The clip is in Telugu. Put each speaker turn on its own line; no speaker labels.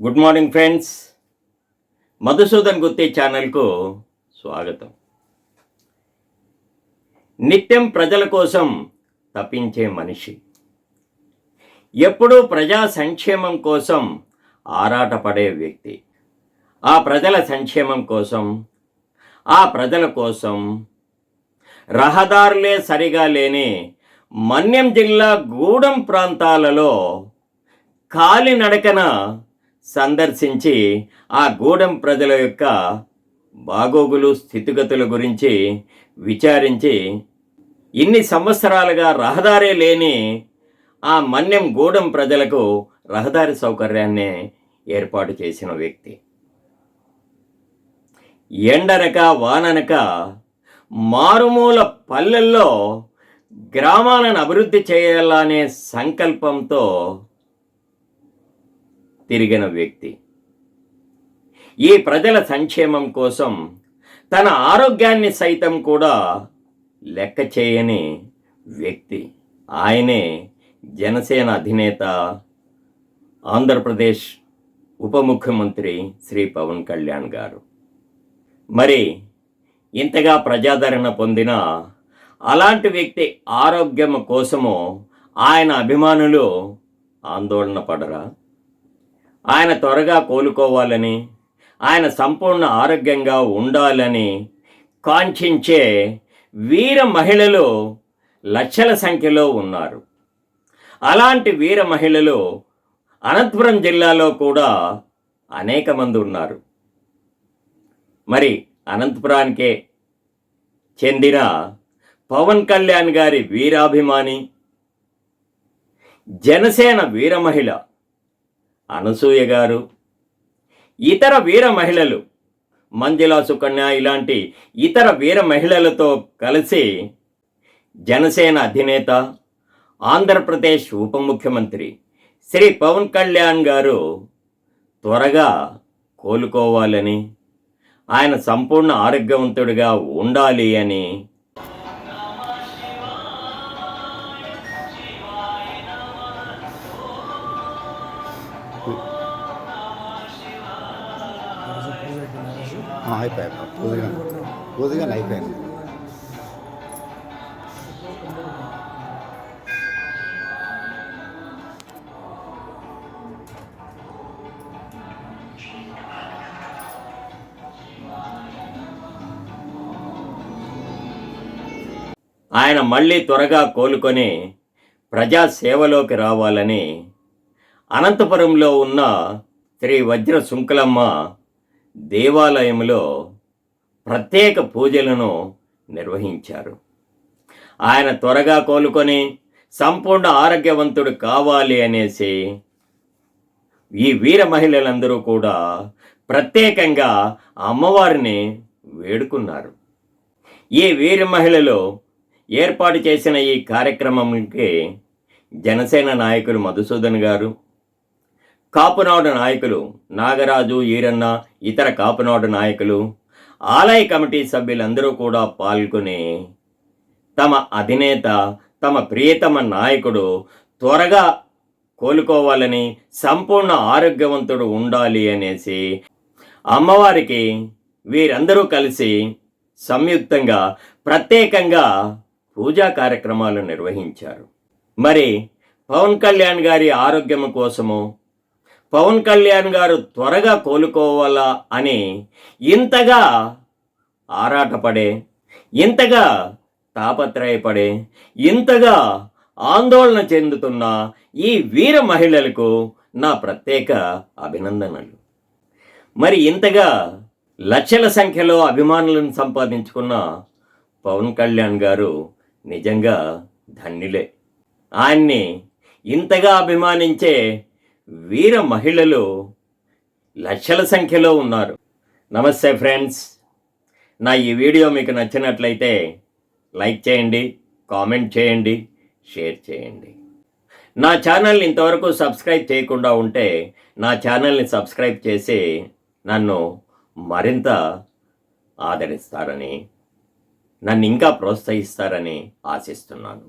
Good morning friends. Madhusudan Gutti ఛానల్కు స్వాగతం. నిత్యం ప్రజల కోసం తప్పించే మనిషి. ఎప్పుడూ ప్రజా సంక్షేమం కోసం ఆరాటపడే వ్యక్తి. ఆ ప్రజల సంక్షేమం కోసం ఆ ప్రజల కోసం రహదారులే సరిగా లేని మన్యం జిల్లా గూడెం ప్రాంతాలలో కాలినడకన సందర్శించి ఆ గూడెం ప్రజల యొక్క బాగోగులు స్థితిగతుల గురించి విచారించి ఇన్ని సంవత్సరాలుగా రహదారే లేని ఆ మన్యం గూడెం ప్రజలకు రహదారి సౌకర్యాన్ని ఏర్పాటు చేసిన వ్యక్తి. ఎండనక వాననక మారుమూల పల్లెల్లో గ్రామాలను అభివృద్ధి చేయాలనే సంకల్పంతో తిరిగిన వ్యక్తి. ఈ ప్రజల సంక్షేమం కోసం తన ఆరోగ్యాన్ని సైతం కూడా లెక్క చేయని వ్యక్తి. ఆయనే జనసేన అధినేత ఆంధ్రప్రదేశ్ ఉప ముఖ్యమంత్రి శ్రీ పవన్ కళ్యాణ్ గారు. మరి ఇంతగా ప్రజాదరణ పొందిన అలాంటి వ్యక్తి ఆరోగ్యం కోసము ఆయన అభిమానులు ఆందోళన పడరా? ఆయన త్వరగా కోలుకోవాలని ఆయన సంపూర్ణ ఆరోగ్యంగా ఉండాలని కాంక్షించే వీర మహిళలు లక్షల సంఖ్యలో ఉన్నారు. అలాంటి వీర మహిళలు అనంతపురం జిల్లాలో కూడా అనేక మంది ఉన్నారు. మరి అనంతపురానికే చెందిన పవన్ కళ్యాణ్ గారి వీరాభిమాని జనసేన వీర మహిళ అనసూయ గారు ఇతర వీర మహిళలు మంజులా సుకన్య ఇలాంటి ఇతర వీర మహిళలతో కలిసి జనసేన అధినేత ఆంధ్రప్రదేశ్ ఉప ముఖ్యమంత్రి శ్రీ పవన్ కళ్యాణ్ గారు త్వరగా కోలుకోవాలని ఆయన సంపూర్ణ ఆరోగ్యవంతుడిగా ఉండాలి అని
ఆ, అయిపోయాయి పూజగా కొద్దిగా అయిపోయింది.
ఆయన మళ్ళీ త్వరగా కోలుకొని ప్రజాసేవలోకి రావాలని అనంతపురంలో ఉన్న శ్రీ వజ్ర శుంకులమ్మ దేవాలయంలో ప్రత్యేక పూజలను నిర్వహించారు. ఆయన త్వరగా కోలుకొని సంపూర్ణ ఆరోగ్యవంతుడు కావాలి అనేసి ఈ వీర మహిళలందరూ కూడా ప్రత్యేకంగా అమ్మవారిని వేడుకున్నారు. ఈ వీర మహిళలు ఏర్పాటు చేసిన ఈ కార్యక్రమంకి జనసేన నాయకులు మధుసూదన్ గారు కాపునాడు నాయకులు నాగరాజు ఈరన్న ఇతర కాపునాడు నాయకులు ఆలయ కమిటీ సభ్యులందరూ కూడా పాల్గొని తమ అధినేత తమ ప్రియతమ నాయకుడు త్వరగా కోలుకోవాలని సంపూర్ణ ఆరోగ్యవంతుడు ఉండాలి అనేసి అమ్మవారికి వీరందరూ కలిసి సంయుక్తంగా ప్రత్యేకంగా పూజా కార్యక్రమాలు నిర్వహించారు. మరి పవన్ కళ్యాణ్ గారి ఆరోగ్యం కోసము పవన్ కళ్యాణ్ గారు త్వరగా కోలుకోవాలా అని ఇంతగా ఆరాటపడే ఇంతగా తాపత్రయపడే ఇంతగా ఆందోళన చెందుతున్న ఈ వీర మహిళలకు నా ప్రత్యేక అభినందనలు. మరి ఇంతగా లక్షల సంఖ్యలో అభిమానులను సంపాదించుకున్న పవన్ కళ్యాణ్ గారు నిజంగా ధన్యులే. ఆయన్ని ఇంతగా అభిమానించే వీర మహిళలు లక్షల సంఖ్యలో ఉన్నారు. నమస్తే ఫ్రెండ్స్. నా ఈ వీడియో మీకు నచ్చినట్లయితే లైక్ చేయండి కామెంట్ చేయండి షేర్ చేయండి. నా ఛానల్ ఇంతవరకు సబ్స్క్రైబ్ చేయకుండా ఉంటే నా ఛానల్ని సబ్స్క్రైబ్ చేసి నన్ను మరింత ఆదరిస్తారని నన్ను ఇంకా ప్రోత్సహిస్తారని ఆశిస్తున్నాను.